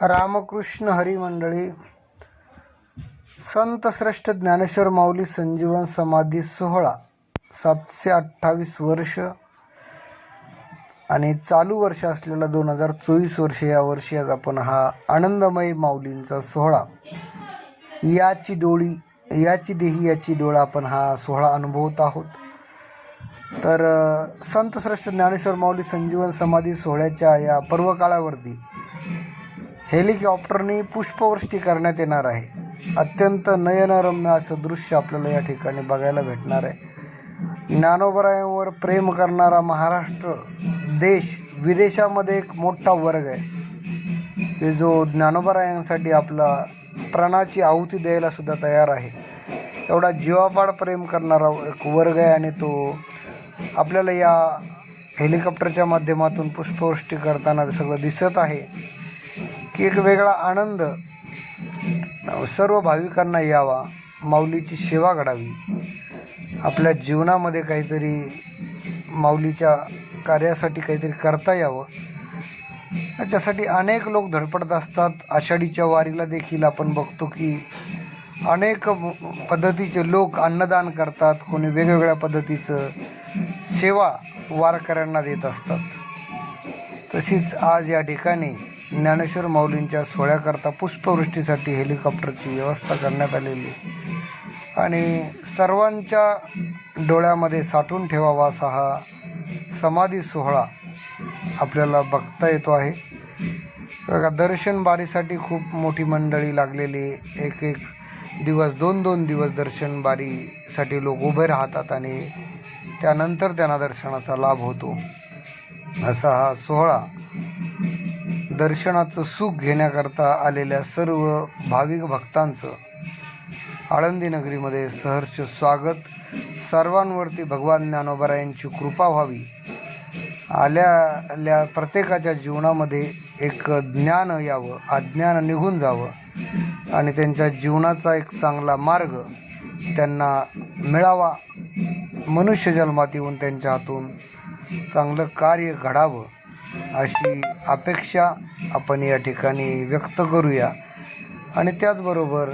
रामकृष्ण हरी मंडळी संत श्रेष्ठ ज्ञानेश्वर माऊली संजीवन समाधी सोहळा सातशे अठ्ठावीस वर्ष आणि चालू वर्ष असलेला दोन हजार चोवीस वर्ष या वर्षी आज आपण हा आनंदमयी माऊलींचा सोहळा याची डोळी याची देही याची डोळा आपण हा सोहळा अनुभवत आहोत. तर संत श्रेष्ठ ज्ञानेश्वर माऊली संजीवन समाधी सोहळ्याच्या या पर्वकाळावरती हेलिकॉप्टरने पुष्पवृष्टी करण्यात येणार आहे. अत्यंत नयनरम्य असं दृश्य आपल्याला या ठिकाणी बघायला भेटणार आहे. ज्ञानोबरायांवर प्रेम करणारा महाराष्ट्र देश विदेशामध्ये एक मोठा वर्ग आहे. की जो ज्ञानोबरायांसाठी आपला प्राणाची आहुती द्यायला सुद्धा तयार आहे. एवढा जीवापाड प्रेम करणारा एक वर्ग आहे आणि तो आपल्याला या हेलिकॉप्टरच्या माध्यमातून पुष्पवृष्टी करताना सगळं दिसत आहे. एक वेगळा आनंद. सर्व भाविकांना यावा माऊलीची सेवा घडावी. आपल्या जीवनामध्ये काहीतरी माऊलीच्या कार्यासाठी काहीतरी करता यावं. याच्यासाठी अनेक लोक धडपडत असतात. आषाढीच्या वारीला देखील आपण बघतो की अनेक पद्धतीचे लोक अन्नदान करतात. कोणी वेगवेगळ्या पद्धतीचं सेवा वारकऱ्यांना देत असतात. तशीच आज या ठिकाणी ज्ञानेश्वर माऊलींच्या सोहळ्याकरता पुष्पवृष्टीसाठी हेलिकॉप्टरची व्यवस्था करण्यात आलेली. आणि सर्वांच्या डोळ्यामध्ये साठवून ठेवावा असा हा समाधी सोहळा आपल्याला बघता येतो आहे. बघा दर्शन बारीसाठी खूप मोठी मंडळी लागलेली एक एक दिवस दोन दोन दिवस दर्शन बारीसाठी लोक उभे राहतात आणि त्यानंतर त्यांना दर्शनाचा लाभ होतो. असा हा सोहळा दर्शनाचं सुख घेण्याकरता आलेल्या सर्व भाविक भक्तांचं आळंदी नगरीमध्ये सहर्ष स्वागत. सर्वांवरती भगवान ज्ञानोबरायांची कृपा व्हावी. आल्या प्रत्येकाच्या जीवनामध्ये एक ज्ञान यावं अज्ञान निघून जावं आणि त्यांच्या जीवनाचा एक चांगला मार्ग त्यांना मिळावा. मनुष्य जन्मात येऊन त्यांच्या हातून चांगलं कार्य घडावं. अशी अपेक्षा आपण या ठिकाणी व्यक्त करूया. आणि त्याचबरोबर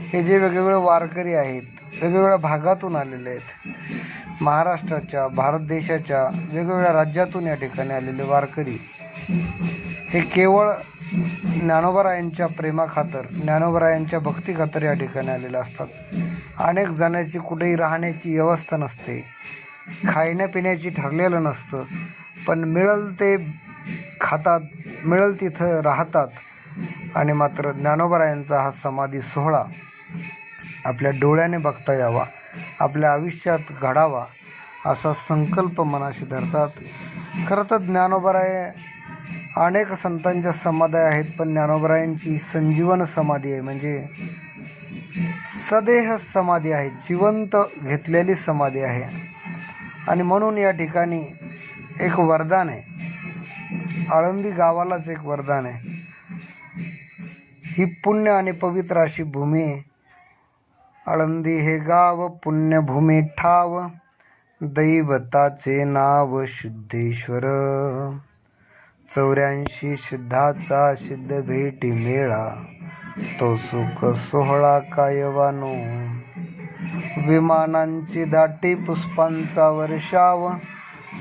हे जे वेगवेगळे वारकरी आहेत वेगवेगळ्या भागातून आलेले आहेत महाराष्ट्राच्या भारत देशाच्या वेगवेगळ्या राज्यातून या ठिकाणी आलेले वारकरी हे केवळ ज्ञानोबरायांच्या प्रेमाखातर ज्ञानोबरायांच्या भक्तीखातर या ठिकाणी आलेले असतात. अनेक जणांची कुठेही राहण्याची व्यवस्था नसते. खाण्यापिण्याची ठरलेलं नसतं. पण मिळल ते खातात मिळल तिथं राहतात. आणि मात्र ज्ञानोबरायांचा हा समाधी सोहळा आपल्या डोळ्याने बघता यावा आपल्या आयुष्यात घडावा असा संकल्प मनाशी धरतात. खरं तर ज्ञानोबराय अनेक संतांच्या समाधी आहेत पण ज्ञानोबरायांची संजीवन समाधी आहे म्हणजे सदेह समाधी आहे जिवंत घेतलेली समाधी आहे. आणि म्हणून या ठिकाणी एक वरदान आहे. आळंदी गावालाच एक वरदान आहे. ही पुण्य आणि पवित्र अशी भूमी आहे. आळंदी हे गाव पुण्यभूमी ठाव. दैवताचे नाव शुद्धेश्वर चौऱ्याऐंशी सिद्धाचा सिद्ध भेटी मेळा. तो सुख सोहळा कायवानो. विमानांची दाटी पुष्पांचा वर्षाव.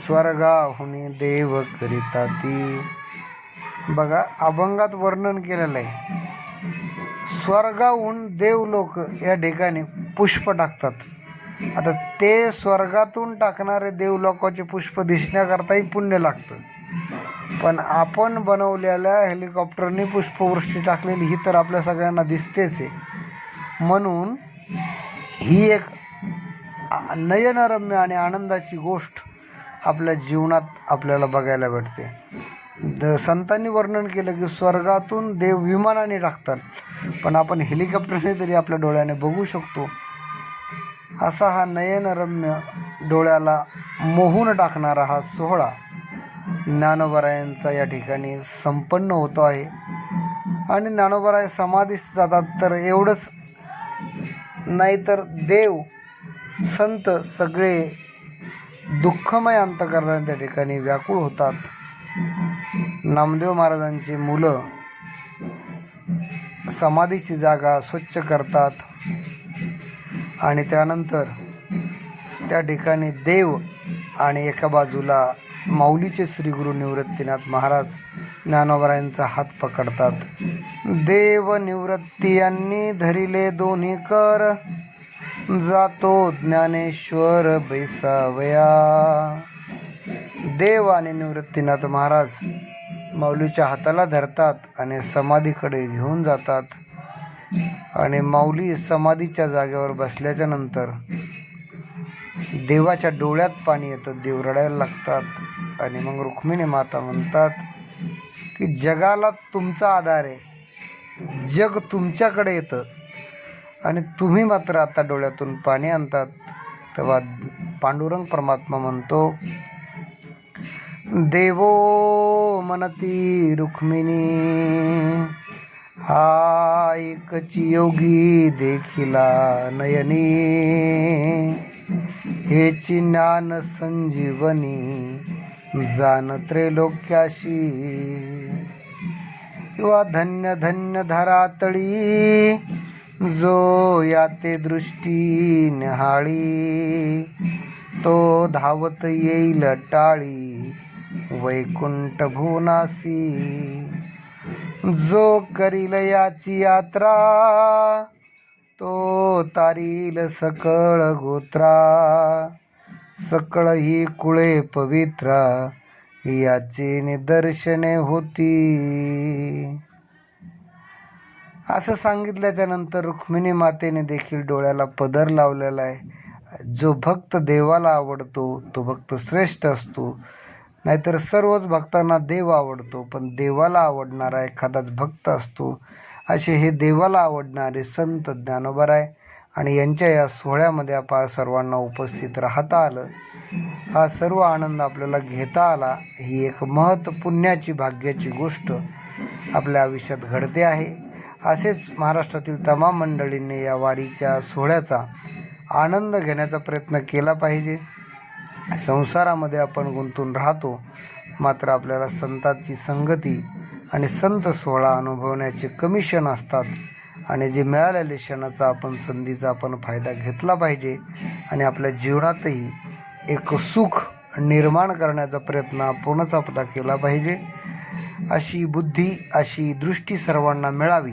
स्वर्गाहुनी देव करिता ती. बघा अभंगात वर्णन केलेलं आहे. स्वर्गाहून देव लोक या ठिकाणी पुष्प टाकतात. आता ते स्वर्गातून टाकणारे देव लोकांचे पुष्प दिसण्याकरताही पुण्य लागतं. पण आपण बनवलेल्या हेलिकॉप्टरने पुष्पवृष्टी टाकलेली ही तर आपल्या सगळ्यांना दिसतेच आहे. म्हणून ही एक नयनरम्य आणि आनंदाची गोष्ट आपल्या जीवनात आपल्याला बघायला भेटते. द संतांनी वर्णन केलं की स्वर्गातून देव विमानाने टाकतात. पण आपण हेलिकॉप्टरने तरी आपल्या डोळ्याने बघू शकतो. असा हा नयनरम्य डोळ्याला मोहून टाकणारा हा सोहळा ज्ञानोबरायांचा या ठिकाणी संपन्न होतो आहे. आणि ज्ञानोबराय समाधीस जातात तर एवढंच. नाहीतर देव संत सगळे दुःखमय अंतकरणाने त्या ठिकाणी व्याकुळ होतात. नामदेव महाराजांची मुलं समाधीची जागा स्वच्छ करतात. आणि त्यानंतर त्या ठिकाणी देव आणि एका बाजूला माऊलीचे श्री गुरु निवृत्तीनाथ महाराज ज्ञानोबरायांचा हात पकडतात. देव निवृत्ती यांनी धरिले दोन्ही कर. जातो ज्ञानेश्वर बैसावया. देव आणि निवृत्तीनाथ महाराज माऊलीच्या हाताला धरतात आणि समाधीकडे घेऊन जातात. आणि माऊली समाधीच्या जागेवर बसल्याच्या नंतर देवाच्या डोळ्यात पाणी येतं देव रडायला लागतात. आणि मग रुक्मिणी माता म्हणतात की जगाला तुमचा आधार आहे. जग तुमच्याकडे येतं. आणि तुम्ही मात्र आता डोळ्यातून पाणी आणतात. तेव्हा पांडुरंग परमात्मा म्हणतो देवो मनती रुक्मिणी हा एकची योगी देखिला नयनी. हेची ज्ञान संजीवनी जान त्रैलोक्याशी किंवा धन्य धन्य धरातळी जो याते दृष्टी निहाळी तो धावत येईल टाळी वैकुंठ भुवनासी. जो करील याची यात्रा तो तारील सकळ गोत्रा. सकळ ही कुळे पवित्रा याची निदर्शने होती. असं सांगितल्याच्या नंतर रुक्मिणी मातेने देखील डोळ्याला पदर लावलेला आहे. जो भक्त देवाला आवडतो तो भक्त श्रेष्ठ असतो. नाहीतर सर्वच भक्तांना देव आवडतो पण देवाला आवडणारा एखादाच भक्त असतो. असे हे देवाला आवडणारे संत ज्ञानोबराय आणि यांच्या या सोहळ्यामध्ये आपण सर्वांना उपस्थित राहता आलं. हा सर्व आनंद आपल्याला घेता आला. ही एक महत्त्व पुण्याची भाग्याची गोष्ट आपल्या आयुष्यात घडते आहे. असेच महाराष्ट्रातील तमाम मंडळींनी या वारीच्या सोहळ्याचा आनंद घेण्याचा प्रयत्न केला पाहिजे. संसारामध्ये आपण गुंतून राहतो. मात्र आपल्याला संतांची संगती आणि संत सोहळा अनुभवण्याचे कमी क्षण असतात. आणि जे मिळालेले क्षणाचा आपण संधीचा आपण फायदा घेतला पाहिजे. आणि आपल्या जीवनातही एक सुख निर्माण करण्याचा प्रयत्न आपणच आपला केला पाहिजे. अशी बुद्धी अशी दृष्टी सर्वांना मिळावी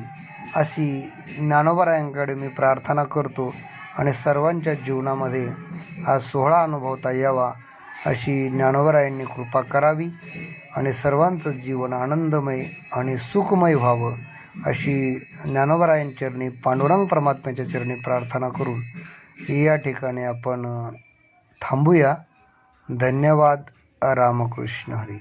अशी ज्ञानोबरायांकडे मी प्रार्थना करतो आणि सर्वांच्या जीवनामध्ये हा सोहळा अनुभवता यावा अशी ज्ञानोबरायांनी कृपा करावी आणि सर्वांचं जीवन आनंदमय आणि सुखमय व्हावं अशी ज्ञानोबरायांचरणी पांडुरंग परमात्म्याच्या चरणी प्रार्थना करून या ठिकाणी आपण थांबूया. धन्यवाद. रामकृष्ण हरी.